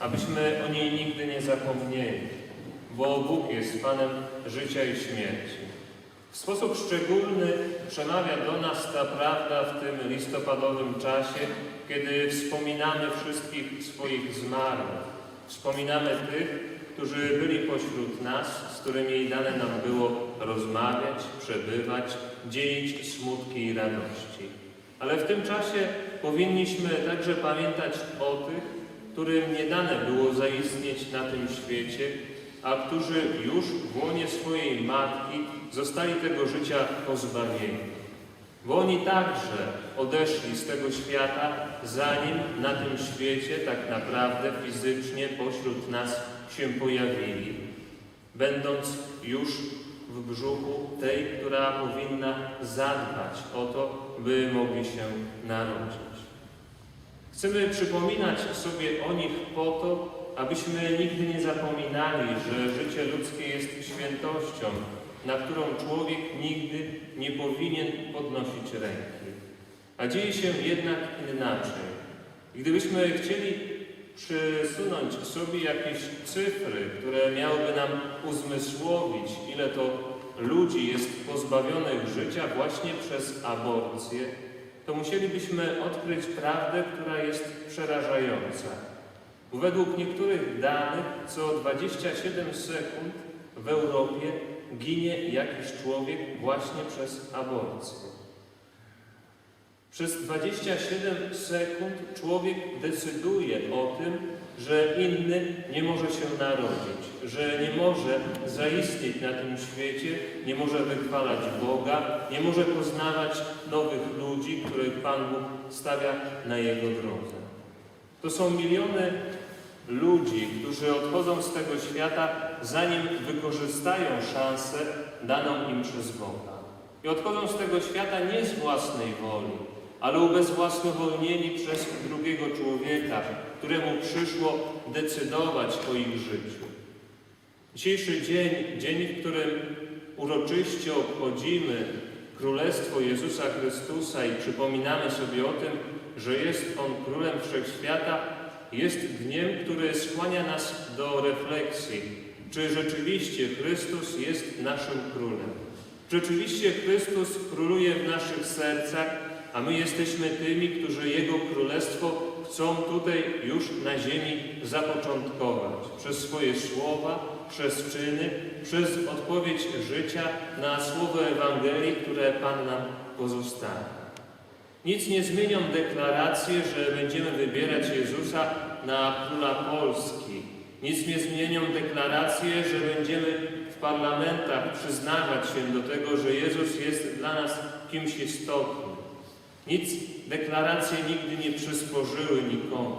abyśmy o niej nigdy nie zapomnieli, bo Bóg jest Panem życia i śmierci. W sposób szczególny przemawia do nas ta prawda w tym listopadowym czasie, kiedy wspominamy wszystkich swoich zmarłych. Wspominamy tych, którzy byli pośród nas, z którymi dane nam było rozmawiać, przebywać, dzielić smutki i radości. Ale w tym czasie powinniśmy także pamiętać o tych, którym nie dane było zaistnieć na tym świecie, a którzy już w łonie swojej matki zostali tego życia pozbawieni. Bo oni także odeszli z tego świata, zanim na tym świecie tak naprawdę fizycznie pośród nas się pojawili, będąc już w brzuchu tej, która powinna zadbać o to, by mogli się narodzić. Chcemy przypominać sobie o nich po to, abyśmy nigdy nie zapominali, że życie ludzkie jest świętością, na którą człowiek nigdy nie powinien podnosić ręki. A dzieje się jednak inaczej. Gdybyśmy chcieli przysunąć sobie jakieś cyfry, które miałyby nam uzmysłowić, ile to ludzi jest pozbawionych życia właśnie przez aborcję, to musielibyśmy odkryć prawdę, która jest przerażająca. Według niektórych danych co 27 sekund w Europie ginie jakiś człowiek właśnie przez aborcję. Przez 27 sekund człowiek decyduje o tym, że inny nie może się narodzić, że nie może zaistnieć na tym świecie, nie może wychwalać Boga, nie może poznawać nowych ludzi, których Pan Bóg stawia na jego drodze. To są miliony ludzi, którzy odchodzą z tego świata, zanim wykorzystają szansę daną im przez Boga. I odchodzą z tego świata nie z własnej woli, ale ubezwłasnowolnieni przez drugiego człowieka, któremu przyszło decydować o ich życiu. Dzisiejszy dzień, dzień, w którym uroczyście obchodzimy Królestwo Jezusa Chrystusa i przypominamy sobie o tym, że jest On Królem Wszechświata, jest dniem, który skłania nas do refleksji, czy rzeczywiście Chrystus jest naszym Królem. Rzeczywiście Chrystus króluje w naszych sercach, a my jesteśmy tymi, którzy Jego Królestwo chcą tutaj już na ziemi zapoczątkować. Przez swoje słowa, przez czyny, przez odpowiedź życia na słowo Ewangelii, które Pan nam pozostawia. Nic nie zmienią deklaracje, że będziemy wybierać Jezusa na Króla Polski. Nic nie zmienią deklaracje, że będziemy w parlamentach przyznawać się do tego, że Jezus jest dla nas kimś istotnym. Nic deklaracje nigdy nie przysporzyły nikomu.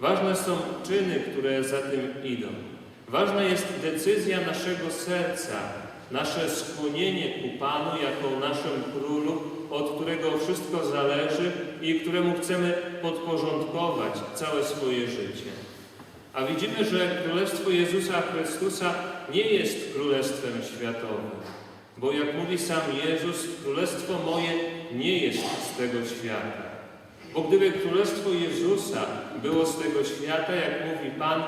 Ważne są czyny, które za tym idą. Ważna jest decyzja naszego serca, nasze skłonienie ku Panu jako naszym Królu, od którego wszystko zależy i któremu chcemy podporządkować całe swoje życie. A widzimy, że Królestwo Jezusa Chrystusa nie jest Królestwem światowym, bo jak mówi sam Jezus, Królestwo moje nie jest z tego świata. Bo gdyby Królestwo Jezusa było z tego świata, jak mówi Pan,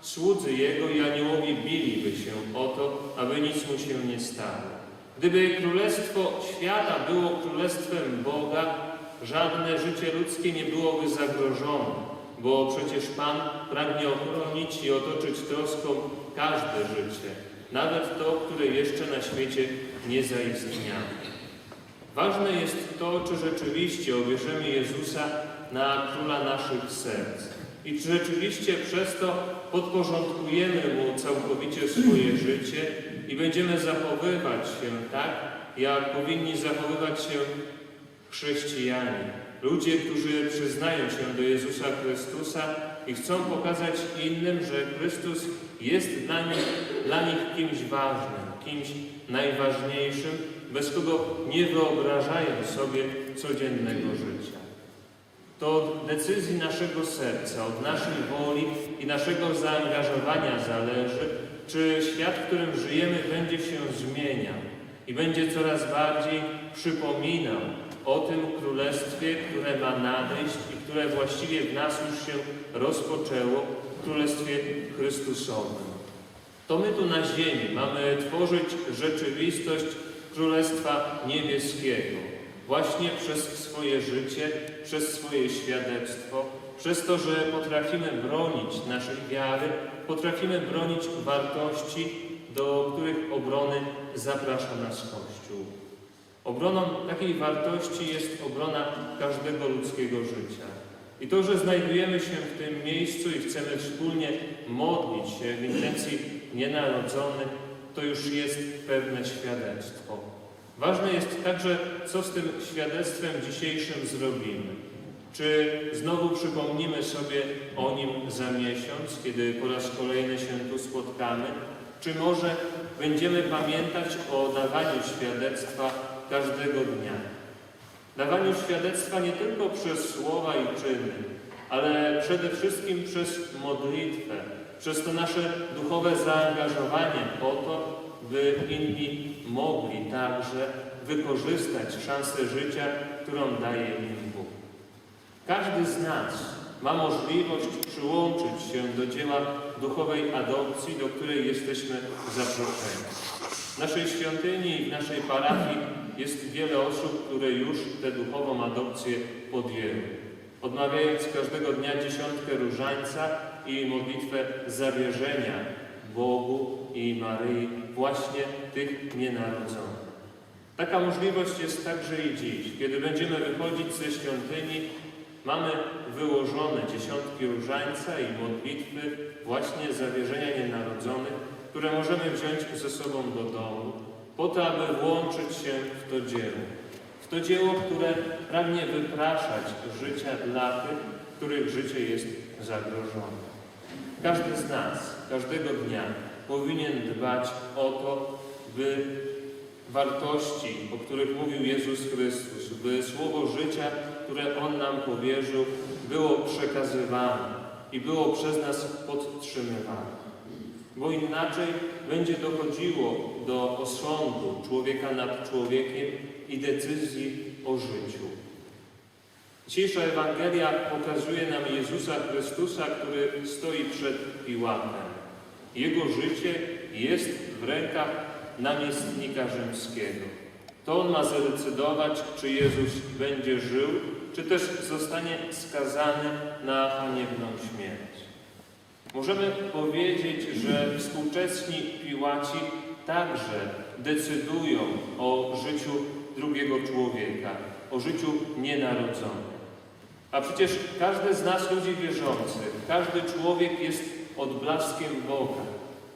słudzy Jego i aniołowie biliby się o to, aby nic mu się nie stało. Gdyby Królestwo Świata było Królestwem Boga, żadne życie ludzkie nie byłoby zagrożone, bo przecież Pan pragnie ochronić i otoczyć troską każde życie, nawet to, które jeszcze na świecie nie zaistniało. Ważne jest to, czy rzeczywiście obierzemy Jezusa na Króla naszych serc i czy rzeczywiście przez to podporządkujemy Mu całkowicie swoje życie i będziemy zachowywać się tak, jak powinni zachowywać się chrześcijanie. Ludzie, którzy przyznają się do Jezusa Chrystusa i chcą pokazać innym, że Chrystus jest dla nich, dla nich kimś ważnym, kimś najważniejszym, bez kogo nie wyobrażają sobie codziennego życia. To od decyzji naszego serca, od naszej woli i naszego zaangażowania zależy, czy świat, w którym żyjemy, będzie się zmieniał i będzie coraz bardziej przypominał o tym królestwie, które ma nadejść i które właściwie w nas już się rozpoczęło, Królestwie Chrystusowym. To my tu na ziemi mamy tworzyć rzeczywistość Królestwa Niebieskiego. Właśnie przez swoje życie, przez swoje świadectwo, przez to, że potrafimy bronić naszej wiary, potrafimy bronić wartości, do których obrony zaprasza nas Kościół. Obroną takiej wartości jest obrona każdego ludzkiego życia. I to, że znajdujemy się w tym miejscu i chcemy wspólnie modlić się w intencji nienarodzonych, to już jest pewne świadectwo. Ważne jest także, co z tym świadectwem dzisiejszym zrobimy. Czy znowu przypomnimy sobie o nim za miesiąc, kiedy po raz kolejny się tu spotkamy? Czy może będziemy pamiętać o dawaniu świadectwa każdego dnia? Dawaniu świadectwa nie tylko przez słowa i czyny, ale przede wszystkim przez modlitwę, przez to nasze duchowe zaangażowanie po to, by inni mogli także wykorzystać szansę życia, którą daje im Bóg. Każdy z nas ma możliwość przyłączyć się do dzieła duchowej adopcji, do której jesteśmy zaproszeni. W naszej świątyni i w naszej parafii jest wiele osób, które już tę duchową adopcję podjęły. Odmawiając każdego dnia dziesiątkę różańca i modlitwę zawierzenia Bogu i Maryi właśnie tych nienarodzonych. Taka możliwość jest także i dziś. Kiedy będziemy wychodzić ze świątyni, mamy wyłożone dziesiątki różańca i modlitwy właśnie zawierzenia nienarodzonych, które możemy wziąć ze sobą do domu, po to, aby włączyć się w to dzieło. W to dzieło, które pragnie wypraszać życia dla tych, których życie jest zagrożone. Każdy z nas, każdego dnia powinien dbać o to, by wartości, o których mówił Jezus Chrystus, by słowo życia, które On nam powierzył, było przekazywane i było przez nas podtrzymywane. Bo inaczej będzie dochodziło do osądu człowieka nad człowiekiem i decyzji o życiu. Dzisiejsza Ewangelia pokazuje nam Jezusa Chrystusa, który stoi przed Piłatem. Jego życie jest w rękach namiestnika rzymskiego. To on ma zadecydować, czy Jezus będzie żył, czy też zostanie skazany na haniebną śmierć. Możemy powiedzieć, że współczesni Piłaci także decydują o życiu drugiego człowieka, o życiu nienarodzonym. A przecież każdy z nas, ludzi wierzących, każdy człowiek jest odblaskiem Boga.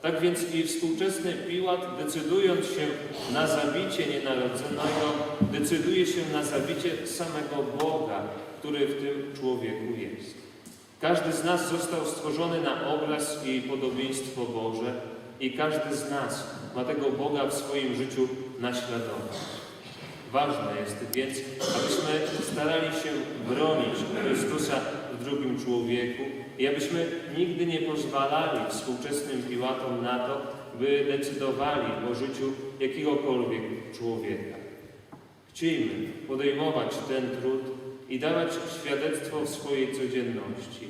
Tak więc i współczesny Piłat, decydując się na zabicie nienarodzonego, decyduje się na zabicie samego Boga, który w tym człowieku jest. Każdy z nas został stworzony na obraz i podobieństwo Boże i każdy z nas ma tego Boga w swoim życiu naśladować. Ważne jest więc, abyśmy starali się bronić Chrystusa w drugim człowieku i abyśmy nigdy nie pozwalali współczesnym Piłatom na to, by decydowali o życiu jakiegokolwiek człowieka. Chciejmy podejmować ten trud i dawać świadectwo w swojej codzienności,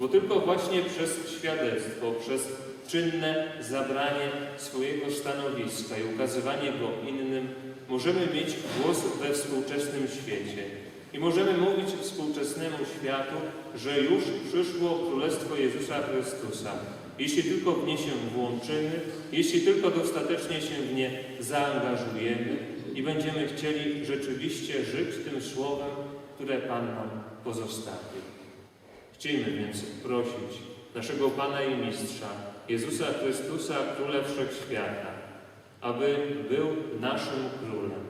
bo tylko właśnie przez świadectwo, przez czynne zabranie swojego stanowiska i ukazywanie go innym możemy mieć głos we współczesnym świecie i możemy mówić współczesnemu światu, że już przyszło Królestwo Jezusa Chrystusa, jeśli tylko w nie się włączymy, jeśli tylko dostatecznie się w nie zaangażujemy i będziemy chcieli rzeczywiście żyć tym Słowem, które Pan nam pozostawił. Chciejmy więc prosić naszego Pana i Mistrza, Jezusa Chrystusa, Króla Wszechświata, aby był naszym Królem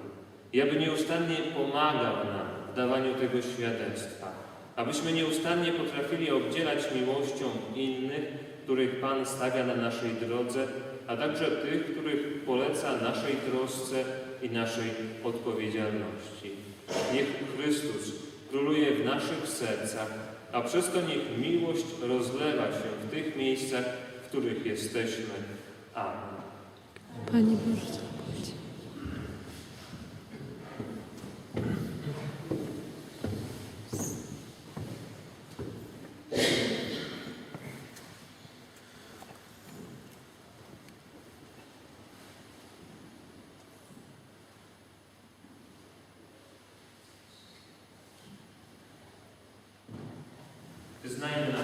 i aby nieustannie pomagał nam w dawaniu tego świadectwa, abyśmy nieustannie potrafili obdzielać miłością innych, których Pan stawia na naszej drodze, a także tych, których poleca naszej trosce i naszej odpowiedzialności. Niech Chrystus króluje w naszych sercach, a przez to niech miłość rozlewa się w tych miejscach, w których jesteśmy. Они можу зробити. Знайдена